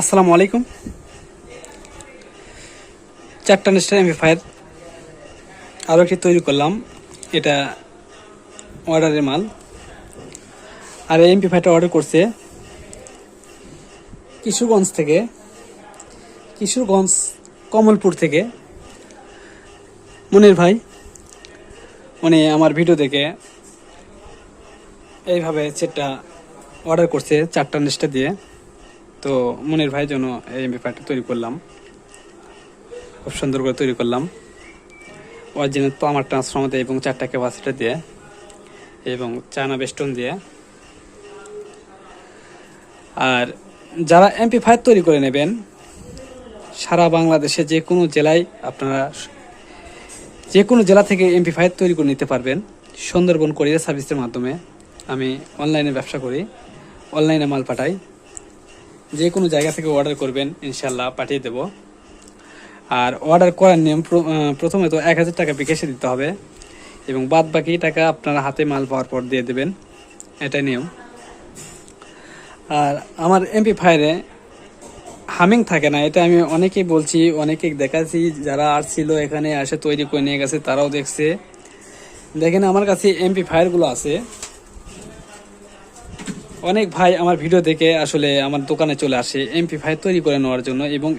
আসসালামু আলাইকুম। চারটা নেস্টার এমপিফায়ার আরও একটি তৈরি করলাম। এটা অর্ডারের মাল। আর এই এমপিফায়ারটা অর্ডার করছে কিশোরগঞ্জ থেকে। কিশোরগঞ্জ, কমলপুর থেকে। মনির ভাই, উনি আমার ভিডিও দেখে এইভাবে সেটটা অর্ডার করছে চারটা নেস্টার দিয়ে। তো মনির ভাইয়ের জন্য এই ব্যাপারটা তৈরি করলাম। খুব সুন্দর করে তৈরি করলাম। অরিজিনাল আমার ট্রান্সফর্মার দিয়ে এবং চারটা ক্যাপাসিটার দিয়ে এবং চায়না বেস্টন দিয়ে। আর যারা এমপি ফাইভ তৈরি করে নেবেন, সারা বাংলাদেশে যে কোনো জেলায় আপনারা যে কোনো জেলা থেকে এমপি ফাইভ তৈরি করে নিতে পারবেন। সুন্দরবন কোরিয়ার সার্ভিসের মাধ্যমে আমি অনলাইনে ব্যবসা করি অনলাইনে মাল পাঠাই। যে কোনো জায়গা থেকে অর্ডার করবেন ইনশাল্লাহ পাঠিয়ে দেব। আর অর্ডার করার নিয়ম প্র- প্রথমে তো এক হাজার টাকা বিকাশে দিতে হবে এবং বাদ বাকি টাকা আপনারা হাতে মাল পাওয়ার পর দিয়ে দেবেন। এটাই নিয়ম। আর আমার এমপি ফায়ারে হামিং থাকে না, এটা আমি অনেকেই বলছি, অনেকেই দেখাচ্ছি, যারা আর ছিল এখানে এসে তৈরি করে নিয়ে গেছে, তারাও দেখছে। দেখেন আমার কাছে এমপি ফায়ারগুলো আছে। অনেক ভাই আমার ভিডিও দেখে আসলে আমার দোকানে চলে আসে এমপি ফায়ার তৈরি করে নেওয়ার জন্য এবং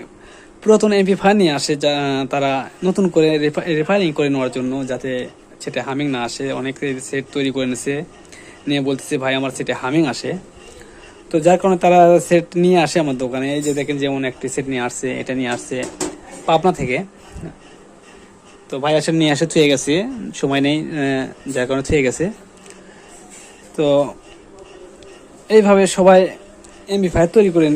পুরাতন এমপি ফায়ার নিয়ে আসে যা, তারা নতুন করে রেফারিং করে নেওয়ার জন্য যাতে সেটা হামিং না আসে। অনেক সেট তৈরি করে নিছে। নিয়ে বলতেছে, ভাই, আমার সেটে হামিং আসে। তো যার কারণে তারা সেট নিয়ে আসে আমার দোকানে। এই যে দেখেন যেমন একটি সেট নিয়ে আসছে, এটা নিয়ে আসছে পাবনা থেকে। তো ভাই আসে নিয়ে আসে, থুয়ে গেছে। সময় নেই যার কারণে থুয়ে গেছে। তো এইভাবে সবাই এমবি ফায়ার তৈরি করে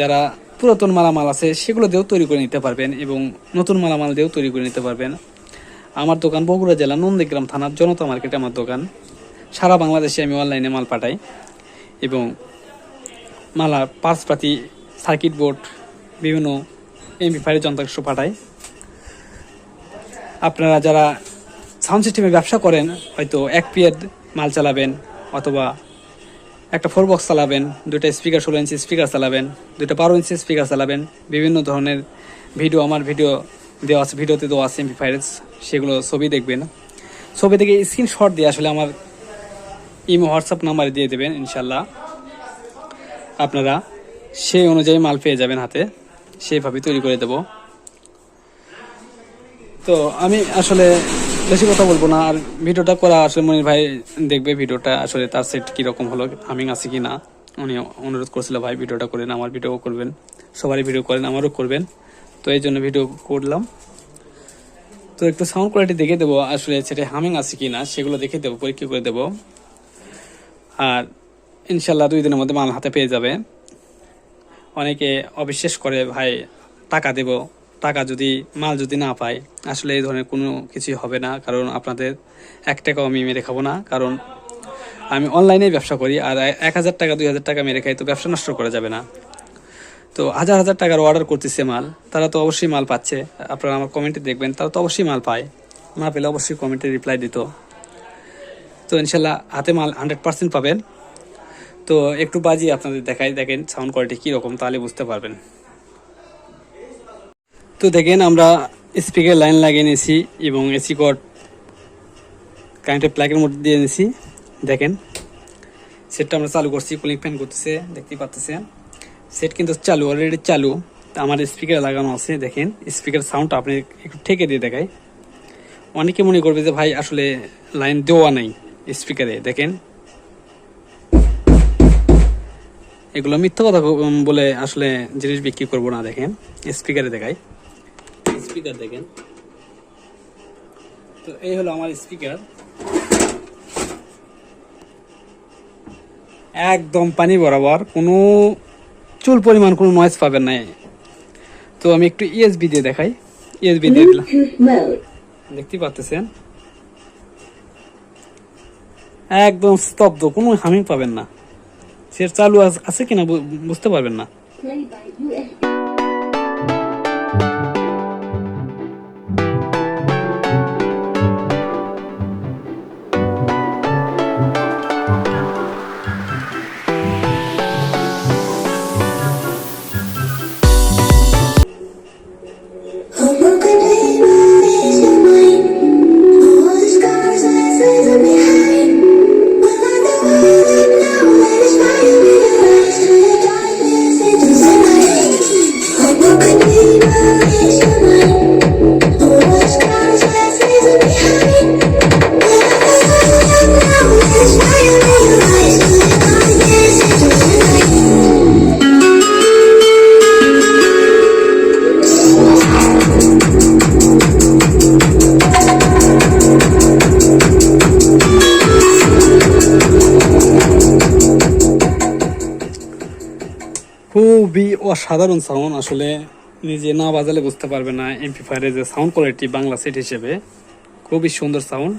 যারা পুরাতন মালামাল আছে, সেগুলো দিয়েও তৈরি করে নিতে পারবেন এবং নতুন মালামাল দিয়েও তৈরি করে নিতে পারবেন। আমার দোকান বগুড়া জেলা নন্দীগ্রাম থানার জনতা মার্কেটে, আমার দোকান। সারা বাংলাদেশে আমি অনলাইনে মাল পাঠাই এবং মালা পার্সপাতি সার্কিট বোর্ড, বিভিন্ন এমবি ফায়ারের যন্ত্রাংশ পাঠাই। আপনারা যারা সাউন্ড সিস্টেমে ব্যবসা করেন, হয়তো এক পিয়ার মাল চালাবেন অথবা একটা ফোর বক্স চালাবেন, দুইটা স্পিকার ষোলো ইঞ্চি স্পিকার চালাবেন, দুইটা বারো ইঞ্চি স্পিকার চালাবেন, বিভিন্ন ধরনের ভিডিও আমার ভিডিও দেওয়া আছে ভিডিওতে দেওয়া আছে এমপি ফাইলস সেগুলো ছবি দেখবেন। ছবি থেকে স্ক্রিনশট দিয়ে আসলে আমার ইমো হোয়াটসঅ্যাপ নাম্বারে দিয়ে দেবেন, ইনশাল্লাহ। আপনারা সেই অনুযায়ী মাল পেয়ে যাবেন হাতে, সেইভাবে তৈরি করে দেব। তো আমি আসলে বেশি কথা বলব না। আর ভিডিওটা করা আসলে মনির ভাই দেখবে ভিডিওটা আসলে তার সেট কীরকম হলো হামিং আছে কি না উনি অনুরোধ করছিল, ভাই, ভিডিওটা করেন, আমার ভিডিও করবেন। সবারই ভিডিও করেন, আমারও করবেন। তো এই জন্য ভিডিও করলাম। তো একটু সাউন্ড কোয়ালিটি দেখে দেবো, আসলে সেটা হামিং আছে কি না সেগুলো দেখে দেবো, পরীক্ষা করে দেবো। আর ইনশাল্লাহ দুই দিনের মধ্যে মাল হাতে পেয়ে যাবে। অনেকে অবিশ্বাস করে, ভাই, টাকা দেব। টাকা যদি, মাল যদি না পায়, আসলে এই ধরনের কোনো কিছুই হবে না। কারণ আপনাদের এক টাকাও আমি মেরে খাব না। কারণ আমি অনলাইনে ব্যবসা করি, আর এক হাজার টাকা, দুই হাজার টাকা মেরে খাই, তো ব্যবসা নষ্ট করা যাবে না। তো হাজার হাজার টাকার অর্ডার করতেছে মাল, তারা তো অবশ্যই মাল পাচ্ছে। আপনারা আমার কমেন্টে দেখবেন, তারা তো অবশ্যই মাল পায়। না পেলে অবশ্যই কমেন্টে রিপ্লাই দিত। তো ইনশাল্লাহ হাতে মাল হান্ড্রেড পার্সেন্ট পাবেন। তো একটু বাজি আপনাদের দেখাই, দেখেন সাউন্ড কোয়ালিটি কীরকম তাহলে বুঝতে পারবেন। তো দেখেন, আমরা স্পিকার লাইন লাগিয়ে নিয়েছি এবং এসি কট কারেন্টের প্লাগের মধ্যে দিয়ে নিয়েছি। দেখেন সেটটা আমরা চালু করছি কুলিং ফ্যান করতেছে, দেখতেই পাচ্ছেন। সেট কিন্তু চালু অলরেডি চালু। আমার স্পিকার লাগানো আছে, দেখেন। স্পিকার সাউন্ডটা আপনি একটু ঠেকে দিয়ে দেখাই। অনেকে মনে করবে যে, ভাই, আসলে লাইন দেওয়া নাই স্পিকারে দেখেন। এগুলো মিথ্যা কথা বলে আসলে জিনিস বিক্রি করব না, দেখেন। স্পিকারে দেখাই। স্পিকার দেখেন। তো এই হলো আমার স্পিকার একদম পানি বরাবর, কোনো চুল পরিমাণ কোনো নয়েজ পাবেন না। তো আমি একটু ইএসবি দিয়ে দেখাই। ইএসবি দিয়ে দিলাম। দেখতে পাচ্ছেন? একদম স্তব্ধ, কোনো হামিং পাবেন না। সে চালু আছ- কিনা বুঝতে পারবেন না। খুবই অসাধারণ সাউন্ড আসলে নিজে না বাজালে বুঝতে পারবে না এমপিফায়ারের যে সাউন্ড কোয়ালিটি বাংলা সেট হিসেবে। খুবই সুন্দর সাউন্ড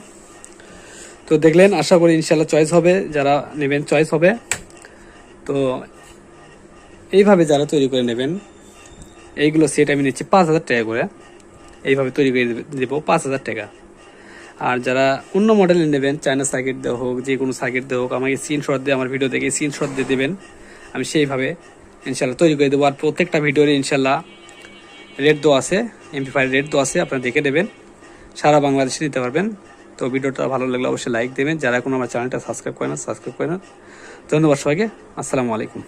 তো দেখলেন, আশা করি ইনশাল্লাহ চয়েস হবে, যারা নেবেন চয়েস হবে। তো এইভাবে যারা তৈরি করে নেবেন, এইগুলো সেট আমি নিচ্ছি পাঁচ হাজার টাকা করে। এইভাবে তৈরি করে দেবো পাঁচ হাজার টাকা। আর যারা অন্য মডেলের নেবেন চায়না সার্কিট দেওয়া হোক, যে কোনো সার্কিট দেওয়া হোক, আমাকে স্ক্রিনশট দিয়ে, আমার ভিডিও দেখে স্ক্রিনশট দিয়ে দেবেন। আমি সেইভাবে ইনশাল্লাহ তৈরি করে দেবো। আর প্রত্যেকটা ভিডিওর ইনশাল্লাহ রেট দেওয়া আছে এমপি ফাইভ রেট দেওয়া আছে, আপনারা দেখে দেবেন সারা বাংলাদেশে নিতে পারবেন। তো ভিডিওটা ভালো লাগলে অবশ্যই লাইক দেবেন। যারা কোনো আমার চ্যানেলটা সাবস্ক্রাইব করে না সাবস্ক্রাইব করে না। ধন্যবাদ সবাইকে। আসসালামু আলাইকুম।